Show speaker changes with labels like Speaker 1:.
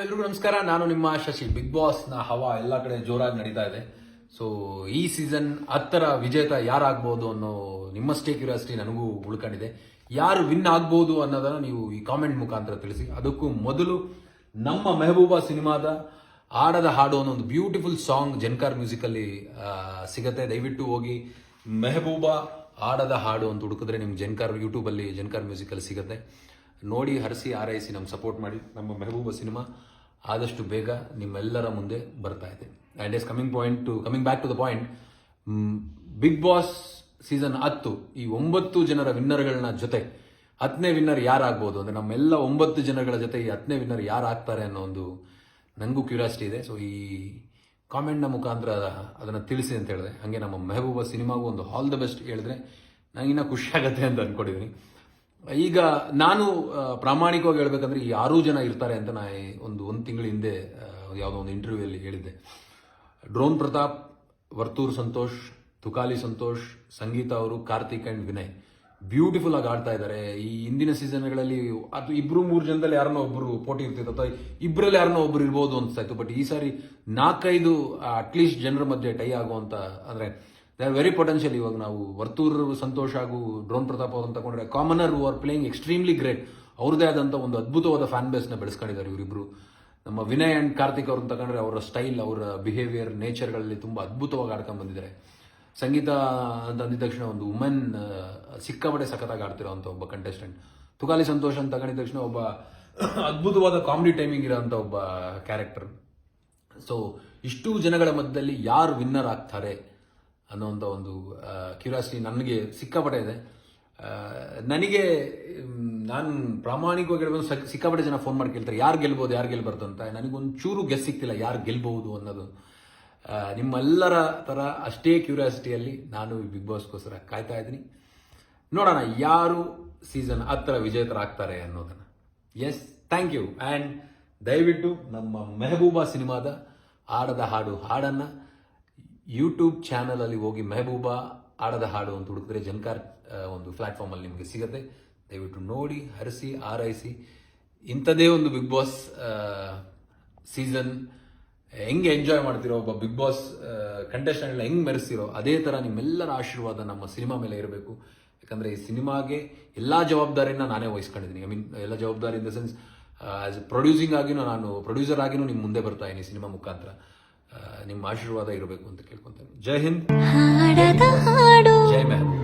Speaker 1: ಎಲ್ರಿಗೂ ನಮಸ್ಕಾರ. ನಾನು ನಿಮ್ಮ ಶಶಿ. ಬಿಗ್ ಬಾಸ್ನ ಹವಾ ಎಲ್ಲ ಕಡೆ ಜೋರಾಗಿ ನಡೀತಾ ಇದೆ. ಸೊ ಈ ಸೀಸನ್ ಹತ್ತರ ವಿಜೇತ ಯಾರಾಗ್ಬೋದು ಅನ್ನೋ ನಿಮ್ಮಷ್ಟೇ ಕ್ಯೂರಿಯಾಸಿಟಿ ನನಗೂ ಉಳ್ಕೊಂಡಿದೆ. ಯಾರು ವಿನ್ ಆಗ್ಬೋದು ಅನ್ನೋದನ್ನ ನೀವು ಈ ಕಾಮೆಂಟ್ ಮುಖಾಂತರ ತಿಳಿಸಿ. ಅದಕ್ಕೂ ಮೊದಲು ನಮ್ಮ ಮೆಹಬೂಬಾ ಸಿನಿಮಾದ ಆಡದ ಹಾಡು ಅನ್ನೋ ಒಂದು ಬ್ಯೂಟಿಫುಲ್ ಸಾಂಗ್ ಜನ್ಕಾರ್ ಮ್ಯೂಸಿಕ್ ಅಲ್ಲಿ ಆ, ಸಿಗತ್ತೆ. ದಯವಿಟ್ಟು ಹೋಗಿ ಮೆಹಬೂಬಾ ಆಡದ ಹಾಡು ಅಂತ ಹುಡುಕಿದ್ರೆ ನಿಮ್ಗೆ ಜನ್ಕಾರ್ ಯೂಟ್ಯೂಬ್ ಅಲ್ಲಿ ಜನ್ಕಾರ್ ಮ್ಯೂಸಿಕ್ ಸಿಗುತ್ತೆ ಸಿಗತ್ತೆ. ನೋಡಿ ಹರಿಸಿ ಆರೈಸಿ ನಮ್ಮ ಸಪೋರ್ಟ್ ಮಾಡಿ. ನಮ್ಮ ಮೆಹಬೂಬ ಸಿನಿಮಾ ಆದಷ್ಟು ಬೇಗ ನಿಮ್ಮೆಲ್ಲರ ಮುಂದೆ ಬರ್ತಾ ಇದೆ. And is coming point to coming back to the point Bigg Boss season ಹತ್ತು, ಈ ಒಂಬತ್ತು ಜನರ ವಿನ್ನರ್ಗಳನ್ನ ಜೊತೆ ಹತ್ತನೇ ವಿನ್ನರ್ ಯಾರಾಗ್ಬೋದು? ಅಂದರೆ ನಮ್ಮೆಲ್ಲ ಒಂಬತ್ತು ಜನಗಳ ಜೊತೆ ಈ ಹತ್ತನೇ ವಿನ್ನರ್ ಯಾರು ಆಗ್ತಾರೆ ಅನ್ನೋ ಒಂದು ನನಗೂ ಕ್ಯೂರಿಯಾಸಿಟಿ ಇದೆ. ಸೊ ಈ ಕಾಮೆಂಟ್ನ ಮುಖಾಂತರ ಅದನ್ನು ತಿಳಿಸಿ ಅಂತ ಹೇಳಿದೆ ಹಾಗೆ ನಮ್ಮ ಮೆಹಬೂಬ ಸಿನಿಮಾಗೂ ಒಂದು ಆಲ್ ದ ಬೆಸ್ಟ್ ಹೇಳಿದ್ರೆ ನನಗಿನ್ನ ಖುಷಿ ಆಗತ್ತೆ ಅಂತ ಅನ್ಕೊಂಡಿದ್ದೀನಿ ಈಗ ನಾನು ಪ್ರಾಮಾಣಿಕವಾಗಿ ಹೇಳ್ಬೇಕಂದ್ರೆ ಆರು ಜನ ಇರ್ತಾರೆ ಅಂತ ನಾ ಒಂದು ಒಂದು ತಿಂಗಳ ಹಿಂದೆ ಯಾವುದೋ ಒಂದು ಇಂಟರ್ವ್ಯೂ ಅಲ್ಲಿ ಹೇಳಿದ್ದೆ. ಡ್ರೋನ್ ಪ್ರತಾಪ್, ವರ್ತೂರ್ ಸಂತೋಷ್, ತುಕಾಲಿ ಸಂತೋಷ್, ಸಂಗೀತ ಅವರು, ಕಾರ್ತಿಕ್ ಅಂಡ್ ವಿನಯ್. ಬ್ಯೂಟಿಫುಲ್ ಆಗಿ ಆಡ್ತಾ ಇದ್ದಾರೆ ಈ ಹಿಂದಿನ ಸೀಸನ್ಗಳಲ್ಲಿ ಅದು ಇಬ್ಬರು ಮೂರು ಜನದಲ್ಲಿ ಯಾರನ್ನೋ ಒಬ್ಬರು ಪೋಟಿ ಇರ್ತಿತ್ತು ಅಥವಾ ಇಬ್ಬರಲ್ಲಿ ಯಾರನ್ನೋ ಒಬ್ರು ಇರ್ಬೋದು ಅನ್ಸ್ತಾ ಇತ್ತು. ಬಟ್ ಈ ಸಾರಿ ನಾಲ್ಕೈದು ಅಟ್ಲೀಸ್ಟ್ ಜನರ ಮಧ್ಯೆ ಟೈ ಆಗುವಂಥ ಅಂದ್ರೆ ದೇ ಆರ್ ವೆರಿ ಪೊಟೆನ್ಷಿಯಲ್ ಇವಾಗ ನಾವು. ವರ್ತೂರ್, ಸಂತೋಷ್ ಹಾಗೂ ಡ್ರೋನ್ ಪ್ರತಾಪ್ ಅವ್ರನ್ನ ತಗೊಂಡ್ರೆ commoner are playing extremely great ಅವ್ರದೇ ಆದಂಥ ಒಂದು ಅದ್ಭುತವಾದ ಫ್ಯಾನ್ ಬೇಸ್ನ ಬೆಳೆಸ್ಕೊಂಡಿದ್ದಾರೆ ಇವರಿಬ್ರು. ನಮ್ಮ ವಿನಯ್ ಆ್ಯಂಡ್ ಕಾರ್ತಿಕ್ ಅವ್ರನ್ನ ತಗೊಂಡ್ರೆ ಅವರ ಸ್ಟೈಲ್ ಅವರ ಬಿಹೇವಿಯರ್ ನೇಚರ್ಗಳಲ್ಲಿ ತುಂಬ ಅದ್ಭುತವಾಗಿ ಆಡ್ಕೊಂಡು ಬಂದಿದ್ದಾರೆ. ಸಂಗೀತ ಅಂತ ಅಂದಿದ ತಕ್ಷಣ ಒಂದು ವುಮೆನ್ ಸಿಕ್ಕಾಪಟ್ಟೆ ಸಖತ್ತಾಗಿ ಆಡ್ತಿರೋಂಥ ಒಬ್ಬ ಕಂಟೆಸ್ಟೆಂಟ್ ತುಗಾಲಿ ಸಂತೋಷ್ ಅಂತ ತಗೊಂಡಿದ ತಕ್ಷಣ ಒಬ್ಬ ಅದ್ಭುತವಾದ ಕಾಮಿಡಿ ಟೈಮಿಂಗ್ ಇರೋಂಥ ಒಬ್ಬ ಕ್ಯಾರೆಕ್ಟರ್ ಸೊ ಇಷ್ಟು ಜನಗಳ ಮಧ್ಯದಲ್ಲಿ ಯಾರು ವಿನ್ನರ್ ಆಗ್ತಾರೆ? ಅನ್ನೋಂಥ ಒಂದು ಕ್ಯೂರಿಯಾಸಿಟಿ ನನಗೆ ಸಿಕ್ಕಾಪಟ್ಟೆ ಇದೆ. ನನಗೆ ನಾನು ಪ್ರಾಮಾಣಿಕವಾಗಿ ಹೇಳ್ಬೋದು, ಸಕ್- ಸಿಕ್ಕಾಪಟ್ಟೆ ಜನ ಫೋನ್ ಮಾಡಿ ಕೇಳ್ತಾರೆ, ಯಾರು ಗೆಲ್ಬೋದು, ಯಾರು ಗೆಲ್ಬಾರ್ದು ಅಂತ. ನನಗೊಂದು ಚೂರು ಗೆಸ್ ಸಿಕ್ತಿಲ್ಲ ಯಾರು ಗೆಲ್ಬಹುದು ಅನ್ನೋದು. ನಿಮ್ಮೆಲ್ಲರ ಥರ ಅಷ್ಟೇ ಕ್ಯೂರಿಯಾಸಿಟಿಯಲ್ಲಿ ನಾನು ಬಿಗ್ ಬಾಸ್ಗೋಸ್ಕರ ಕಾಯ್ತಾ ಇದ್ದೀನಿ. ನೋಡೋಣ, ಯಾರು ಸೀಸನ್ ಹತ್ತಿರ ವಿಜೇತರಾಗ್ತಾರೆ ಅನ್ನೋದನ್ನ. ಎಸ್ ಥ್ಯಾಂಕ್ ಯು ಆ್ಯಂಡ್ ದಯವಿಟ್ಟು ನಮ್ಮ ಮೆಹಬೂಬಾ ಸಿನಿಮಾದ ಆಡದ ಹಾಡು ಹಾಡನ್ನ ಯೂಟ್ಯೂಬ್ ಚಾನಲಲ್ಲಿ ಹೋಗಿ ಮೆಹಬೂಬಾ ಆಡದ ಹಾಡು ಅಂತ ಹುಡುಕಿದ್ರೆ ಜನ್ಕಾರ್ ಒಂದು ಪ್ಲಾಟ್ಫಾರ್ಮ್ ಅಲ್ಲಿ ನಿಮಗೆ ಸಿಗುತ್ತೆ. ದಯವಿಟ್ಟು ನೋಡಿ, ಹರಿಸಿ, ಆರೈಸಿ. ಇಂಥದೇ ಒಂದು ಬಿಗ್ ಬಾಸ್ ಸೀಸನ್ ಹೆಂಗೆ ಎಂಜಾಯ್ ಮಾಡ್ತಿರೋ ಒಬ್ಬ ಬಿಗ್ ಬಾಸ್ ಕಂಟೆಸ್ಟೆಂಟ್ ಹೆಂಗೆ ಮೆರೆಸ್ತಿರೋ ಅದೇ ತರ ನಿಮ್ಮೆಲ್ಲರ ಆಶೀರ್ವಾದ ನಮ್ಮ ಸಿನಿಮಾ ಮೇಲೆ ಇರಬೇಕು. ಯಾಕಂದ್ರೆ ಈ ಸಿನಿಮಾಗೆ ಎಲ್ಲಾ ಜವಾಬ್ದಾರಿನ ನಾನೇ ವಹಿಸ್ಕೊಂಡಿದ್ದೀನಿ. ಐ ಮೀನ್ ಎಲ್ಲ ಜವಾಬ್ದಾರಿ in the sense as producing ಆಗಿನೂ ನಾನು ಪ್ರೊಡ್ಯೂಸರ್ ಆಗಿನೂ ನಿಮ್ಮ ಮುಂದೆ ಬರ್ತಾ ಇದ್ದೀನಿ ಸಿನಿಮಾ ಮುಖಾಂತರ. ನಿಮ್ಮ ಆಶೀರ್ವಾದ ಇರಬೇಕು ಅಂತ ಕೇಳ್ಕೊಂತೇನೆ. ಜೈ ಹಿಂದ್. ಜೈ ಮೆಹಬೂಬ್.